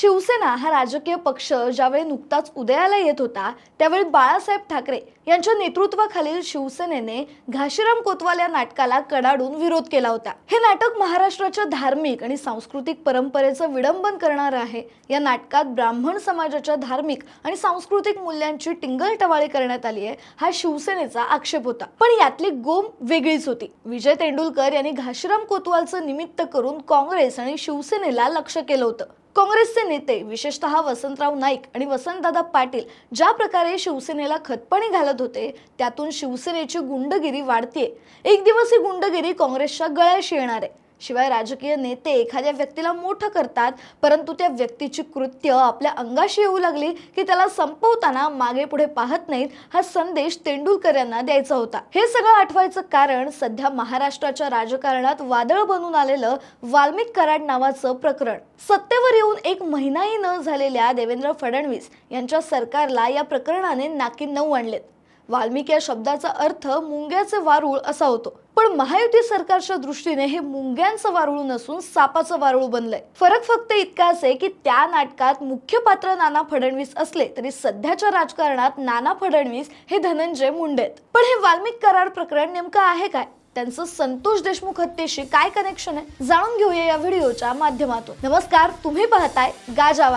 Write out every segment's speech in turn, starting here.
शिवसेना हा राजकीय पक्ष ज्यावेळी नुकताच उदयाला येत होता त्यावेळी बाळासाहेब ठाकरे यांच्या नेतृत्वाखालील शिवसेनेने घाशीराम कोतवाल या नाटकाला कडाडून विरोध केला होता. हे नाटक महाराष्ट्राच्या धार्मिक आणि सांस्कृतिक परंपरेचं विडंबन करणार आहे. या नाटकात ब्राह्मण समाजाच्या धार्मिक आणि सांस्कृतिक मूल्यांची टिंगलटवाळी करण्यात आली आहे हा शिवसेनेचा आक्षेप होता. पण यातली गोम वेगळीच होती. विजय तेंडुलकर यांनी घाशीराम कोतवालचं निमित्त करून काँग्रेस आणि शिवसेनेला लक्ष केलं होतं. काँग्रेसचे नेते विशेषतः वसंतराव नाईक आणि वसंतदादा पाटील ज्या प्रकारे शिवसेनेला खतपणी घालत होते त्यातून शिवसेनेची गुंडगिरी वाढतीये. एक दिवस ही गुंडगिरी काँग्रेसच्या गळ्याशी येणार आहे. शिवाय राजकीय नेते एखाद्या व्यक्तीला मोठं करतात परंतु त्या व्यक्तीची कृत्य आपल्या अंगाशी येऊ लागली की त्याला संपवताना मागे पुढे पाहत नाहीत हा संदेश तेंडुलकर यांना द्यायचा होता. हे सगळं आठवायचं कारण सध्या महाराष्ट्राच्या राजकारणात वादळ बनून आलेलं वाल्मिक कराड नावाचं प्रकरण. सत्तेवर येऊन एक महिनाही न झालेल्या देवेंद्र फडणवीस यांच्या सरकारला या प्रकरणाने नाकी नऊ आणलेत. वाल्मिक या शब्दाचा अर्थ मुंग्याचे वारूळ असा होतो. पण महायुती सरकारच्या दृष्टीने हे मुंग्यांचं वारुळ नसून सापाचं वारुळ बनलंय. फरक फक्त इतकाच आहे की त्या नाटकात मुख्य पात्र नाना फडणवीस असले तरी सध्याच्या राजकारणात नाना फडणवीस हे धनंजय मुंडे आहेत. पण हे वाल्मिक कराड प्रकरण नेमकं आहे काय? त्यांचं संतोष देशमुख हत्येशी काय कनेक्शन आहे? जाणून घेऊया या व्हिडिओच्या माध्यमातून. नमस्कार तुम्ही पाहताय गाजा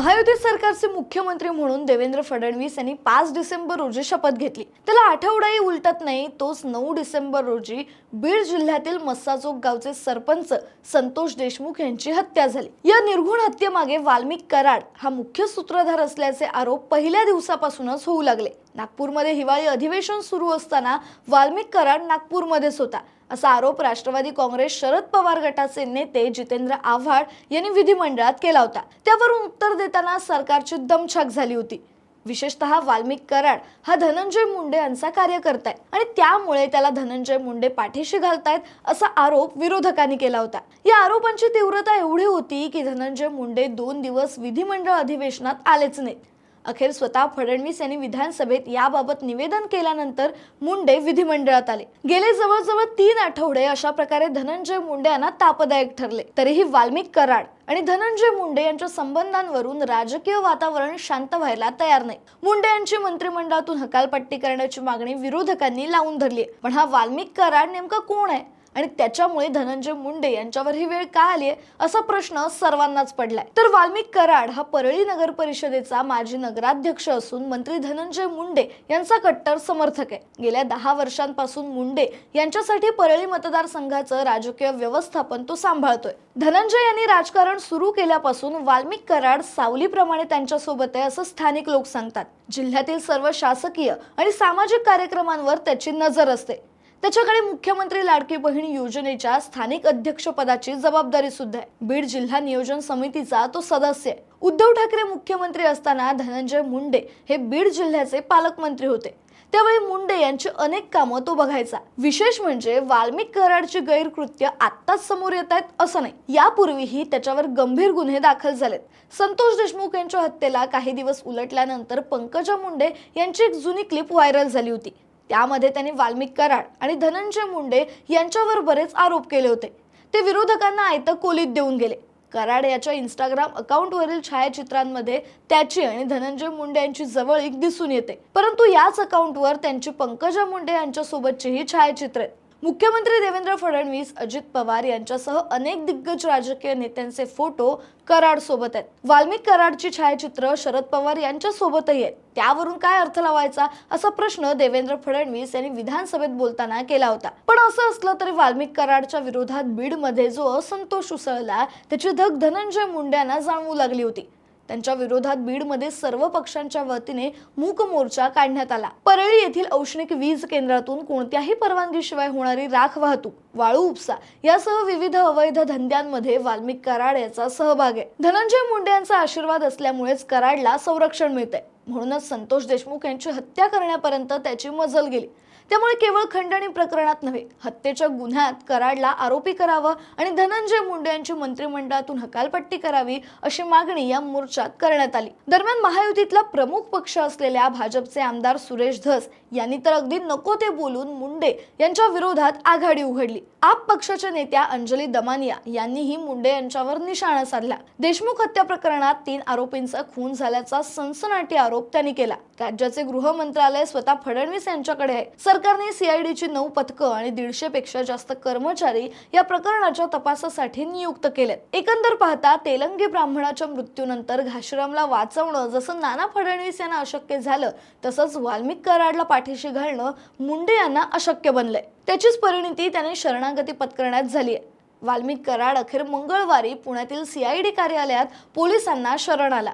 महायुती सरकारचे मुख्यमंत्री म्हणून देवेंद्र फडणवीस यांनी पाच डिसेंबर रोजी शपथ घेतली. त्याला आठवडाही उलटत नाही तोच नऊ डिसेंबर रोजी बीड जिल्ह्यातील मस्साचोक गावचे सरपंच संतोष देशमुख यांची हत्या झाली. या निर्घुण हत्येमागे वाल्मिक कराड हा मुख्य सूत्रधार असल्याचे आरोप पहिल्या दिवसापासूनच होऊ लागले. नागपूरमध्ये हिवाळी अधिवेशन सुरू असताना वाल्मिक कराड नागपूरमध्येच होता. असा आरोप राष्ट्रवादी काँग्रेस शरद पवार गटाचे नेते जितेंद्र आव्हाड यांनी विधिमंडळात केला होता. त्यावरून उत्तर देताना सरकारची दमछाक झाली होती. विशेषतः वाल्मिक कराड हा धनंजय मुंडे यांचा कार्यकर्ता आहे आणि त्यामुळे त्याला धनंजय मुंडे पाठीशी घालतायत असा आरोप विरोधकांनी केला होता. या आरोपांची तीव्रता एवढी होती की धनंजय मुंडे दोन दिवस विधिमंडळ अधिवेशनात आलेच नाहीत. अखेर स्वतः फडणवीस यांनी विधानसभेत याबाबत निवेदन केल्यानंतर मुंडे विधिमंडळात आले. गेले जवळजवळ तीन आठवडे अशा प्रकारे धनंजय मुंडे यांना तापदायक ठरले. तरीही वाल्मिक कराड आणि धनंजय मुंडे यांच्या संबंधांवरून राजकीय वातावरण शांत व्हायला तयार नाही. मुंडे यांची मंत्रिमंडळातून हकालपट्टी करण्याची मागणी विरोधकांनी लावून धरली पण हा वाल्मिक कराड नेमका कोण आहे? आणि त्याच्यामुळे धनंजय मुंडे यांच्यावर ही वेळ का आली आहे असा प्रश्न सर्वांनाच पडलाय. तर वाल्मिक कराड हा परळी नगर परिषदेचा माजी नगराध्यक्ष असून मंत्री धनंजय मुंडे यांचा कट्टर समर्थक आहे. गेल्या दहा वर्षांपासून मुंडे यांच्यासाठी परळी मतदारसंघाचं राजकीय व्यवस्थापन तो सांभाळतोय. धनंजय यांनी राजकारण सुरू केल्यापासून वाल्मिक कराड सावलीप्रमाणे त्यांच्यासोबत आहे असं स्थानिक लोक सांगतात. जिल्ह्यातील सर्व शासकीय आणि सामाजिक कार्यक्रमांवर त्याची नजर असते. त्याच्याकडे मुख्यमंत्री लाडकी बहीण योजनेच्या स्थानिक अध्यक्षपदाची जबाबदारी सुद्धा आहे. बीड जिल्हा नियोजन समितीचा तो सदस्य आहे. उद्धव ठाकरे मुख्यमंत्री असताना धनंजय मुंडे हे बीड जिल्ह्याचे पालकमंत्री होते. त्यावेळी मुंडे यांची अनेक कामं तो बघायचा. विशेष म्हणजे वाल्मिक कराडची गैरकृत्य आत्ताच समोर येत आहेत असं नाही. यापूर्वीही त्याच्यावर गंभीर गुन्हे दाखल झालेत. संतोष देशमुख यांच्या हत्येला काही दिवस उलटल्यानंतर पंकजा मुंडे यांची एक जुनी क्लिप व्हायरल झाली होती. त्यामध्ये त्यांनी वाल्मिक कराड आणि धनंजय मुंडे यांच्यावर बरेच आरोप केले होते. ते विरोधकांना आयतं कोलीत देऊन गेले. कराड याच्या इंस्टाग्राम अकाउंटवरील छायाचित्रांमध्ये त्याची आणि धनंजय मुंडे यांची जवळीक दिसून येते. परंतु याच अकाउंटवर त्यांची पंकजा मुंडे यांच्यासोबतचीही छायाचित्र आहेत. मुख्यमंत्री देवेंद्र फडणवीस अजित पवार यांच्यासह अनेक दिग्गज राजकीय नेत्यांचे फोटो कराड सोबत आहेत. वाल्मिक कराडची छायाचित्र शरद पवार यांच्या सोबतही आहेत. त्यावरून काय अर्थ लावायचा असा प्रश्न देवेंद्र फडणवीस यांनी विधानसभेत बोलताना केला होता. पण असं असलं तरी वाल्मिक कराडच्या विरोधात बीडमध्ये जो असंतोष उसळला त्याची धग धनंजय मुंड्यांना जाणवू लागली होती. त्यांच्या विरोधात बीडमध्ये सर्व पक्षांच्या वतीने मूक मोर्चा काढण्यात आला. परळी येथील औष्णिक वीज केंद्रातून कोणत्याही परवानगीशिवाय होणारी राख वाहतूक वाळू उपसा यासह विविध अवैध धंद्यांमध्ये वाल्मिक कराड याचा सहभाग आहे. धनंजय मुंडे यांचा आशीर्वाद असल्यामुळेच कराडला संरक्षण मिळतंय. म्हणूनच संतोष देशमुख यांची हत्या करण्यापर्यंत त्याची मजल गेली. त्यामुळे केवळ खंडणी प्रकरणात नव्हे हत्येच्या गुन्ह्यात कराडला आरोपी करावं आणि धनंजय मुंडे यांची मंत्रिमंडळातून हकालपट्टी करावी अशी मागणी या मोर्चात करण्यात आली. दरम्यान महायुतीतला प्रमुख पक्ष असलेल्या भाजपचे आमदार सुरेश धस यांनी तर अगदी नको ते बोलून मुंडे यांच्या विरोधात आघाडी उघडली. आप पक्षाच्या नेत्या अंजली दमानिया यांनीही मुंडे यांच्यावर निशाणा साधला. देशमुख हत्या प्रकरणात तीन आरोपींचा खून झाल्याचा सनसनाटी आरोप त्यांनी केला. राज्याचे गृह मंत्रालय स्वतः फडणवीस यांच्याकडे आहे. सर सरकारने सीआयडीची नऊ पथकं आणि दीडशे पेक्षा जास्त कर्मचारी या प्रकरणाच्या तपासासाठी नियुक्त केलेत. एकंदर पाहता तेलंगी ब्राह्मणाच्या मृत्यूनंतर घाशीरामला वाचवणं जसं नाना फडणवीस यांना अशक्य झालं तसंच वाल्मिक कराडला पाठीशी घालणं मुंडे यांना अशक्य बनलंय. त्याचीच परिणिती त्याने शरणागती पत्करण्यात झाली आहे वाल्मिक कराड अखेर मंगळवारी पुण्यातील सीआयडी कार्यालयात पोलिसांना शरण आला.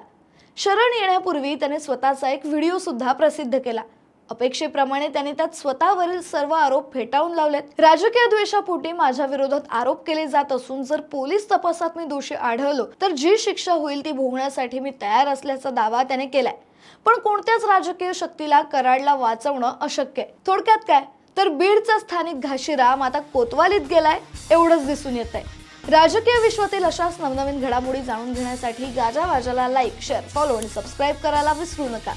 शरण येण्यापूर्वी त्याने स्वतःचा एक व्हिडिओ सुद्धा प्रसिद्ध केला. अपेक्षेप्रमाणे त्याने त्यात स्वतःवरील सर्व आरोप फेटाळून लावलेत. राजकीय द्वेषापोटी माझ्या विरोधात आरोप केले जात असून जर पोलीस तपासात मी दोषी आढळलो तर जी शिक्षा होईल ती भोगण्यासाठी मी तयार असल्याचा दावा त्याने केलाय. पण कोणत्याच राजकीय शक्तीला कराडला वाचवणं अशक्य आहे. थोडक्यात काय? तर बीडचा स्थानिक घाशीराम आता कोतवालीत गेलाय एवढंच दिसून येत आहे राजकीय विश्वातील अशाच नवनवीन घडामोडी जाणून घेण्यासाठी गाजा वाजाला लाईक शेअर फॉलो आणि सबस्क्राईब करायला विसरू नका.